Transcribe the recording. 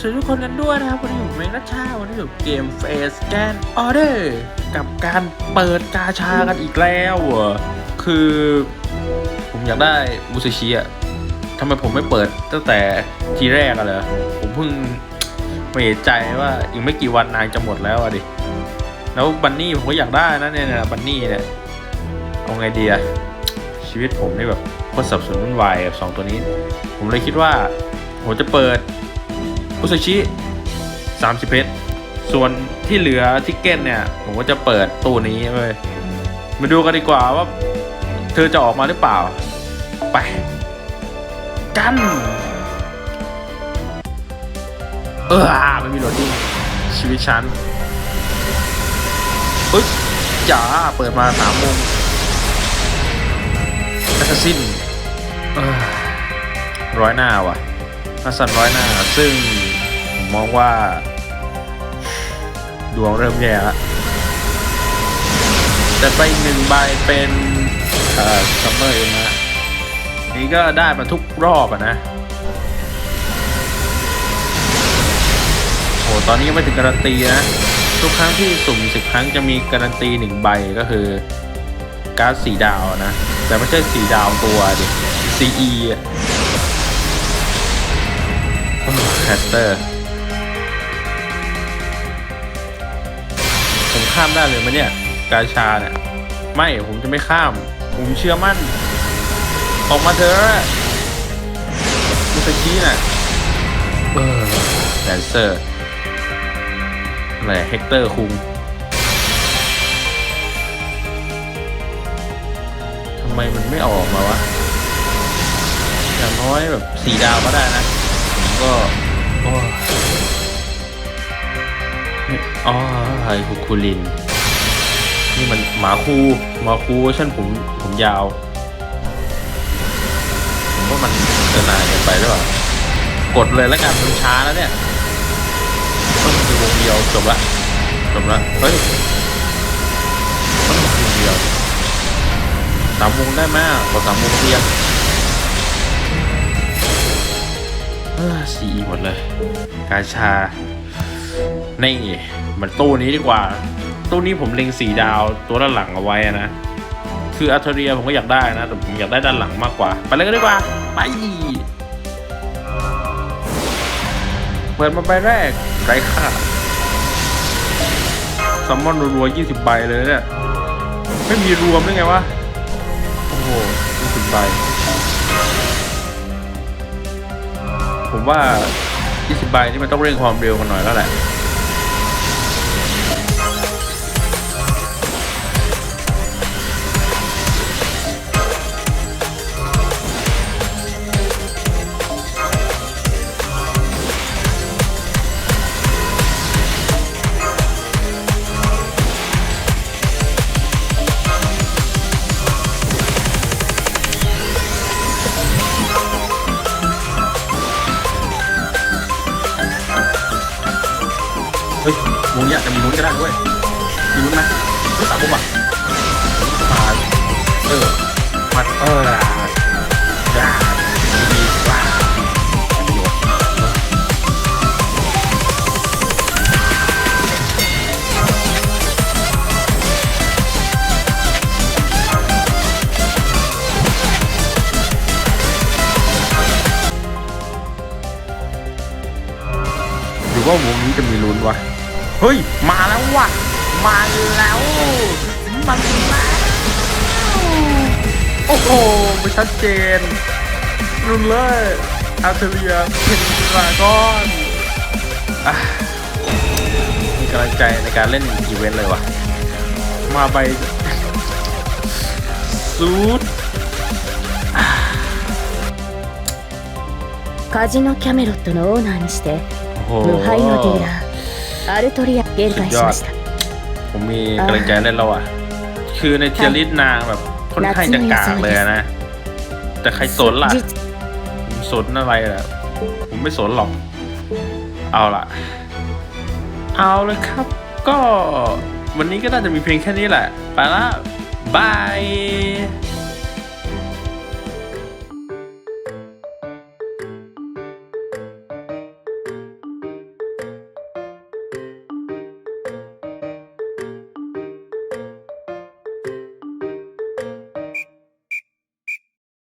สวัสดีทุกคนกันด้วยนะครับ วันนี้ผมเมงรัชชาวันนี้อยู่เกมเฟสแกนออเดอร์กับการเปิดกาชากันอีกแล้วอะคือ ผมอยากได้มูซาชิอะทำไมผมไม่เปิดตั้งแต่ทีแรกอะเหรอผมเพิ่งไปเอะใจว่าอีกไม่กี่วันนางจะหมดแล้วอะดิ แล้วบันนี่ผมก็อยากได้นะเนี่ยนะบันนี่เนี่ยเอาไงดีอะชีวิตผมนี่แบบโคตรสับสนวุ่นวายกับสองตัวนี้ ผมเลยคิดว่าผมจะเปิด อุซาชิ30เพชรส่วนที่เหลือทิกเก็ตเนี่ย ผมก็จะเปิดตู้นี้เว้ยมาดูกันดีกว่าว่า เธอจะออกมาหรือเปล่า ไป กัน เออไม่มีโหลดดิ้งชีวิตฉันเฮ้ยจ๋าเปิดมาสามโมงแอสซินร้อยหน้าว่ะฮัสซันร้อยหน้า ซึ่ง มองว่า ดวงเริ่มแย่แล้วแต่ไปหนึ่งใบเป็นซัมเมอร์เองนะนี่ก็ได้มาทุกรอบอะนะโอ้ตอนนี้ยังไม่ถึงการันตีนะทุกครั้งที่สุ่มสิบครั้งจะมีการันตีหนึ่งใบก็คือการ์ดสีดาวนะ แต่ไม่ใช่สีดาวตัวดิ CE อะแคสเตอร์ ข้ามได้เลยไหมเนี่ยกาชาเนี่ยไม่ผมจะไม่ข้าม ผมเชื่อมั่น ออกมาเถอะมุสกี้น่ะเออแดนเซอร์อะไรเฮกเตอร์คุงทำไมมันไม่ออกมาวะอย่างน้อยแบบสีดาวก็ได้นะผมก็โอ้ อ๋อไฮคุคูลิน นี่มันหมาคูหมาคูเวอร์ชันผมผมยาว ผมว่ามันจะนานเกินไปหรือเปล่ากดเลยแล้วกันมันช้าแล้วเนี่ยต้องมีวงเดียวจบละจบละเฮ้ยต้องมีวงเดียวสามวงได้ไหมอะขอสามวงเพียงเออสีหมดเลย กาชา นี่มันตู้นี้ดีกว่า ตู้นี้ผมเล็งสีดาวตัวด้านหลังเอาไว้นะ คืออัลเทเรียผมก็อยากได้นะ แต่ผมอยากได้ด้านหลังมากกว่า ไปเลยกันดีกว่า ไป เปิดมาใบแรกไรค่าซัมมอนรัวๆ20 ใบเลยเนี่ย ไม่มีรวมได้ไงวะ โอ้โห20 ใบ ผมว่า 20ใบนี่มันต้องเร่งความเร็วกันหน่อยแล้วแหละ วงนี้อาจะมีลุ้นก็ได้ด้วยมีลุ้นไหมลุ้นสามบุกอะมายเออมาเออจ้าดีกว่าประโยชน์หรือว่าวงนี้จะมีลุ้นวะ เฮ้ย มาแล้วว่ะ มาแล้ว มันแล้ว โอ้โหไม่ชัดเจนรุนเลยอาเทเรียเพนดราก้อนอ่ะมีกำลังใจในการเล่นอีเวนต์เลยว่ะ มาใบซูด カジノキャメロットのオーナーにして โอ้โห 無敗のディーラー アルトリア現在しました ผมมีกำลังใจเล่นแล้วอ่ะ คือในเทียริสนางแบบค่อนข้างจะกากเลยนะ แต่ใครสนล่ะ 実 ผมสนอะไรล่ะ ผมไม่สนหรอก เอาล่ะ เอาเลยครับ ก็วันนี้ก็น่าจะมีเพียงแค่นี้แหละ ไปละบาย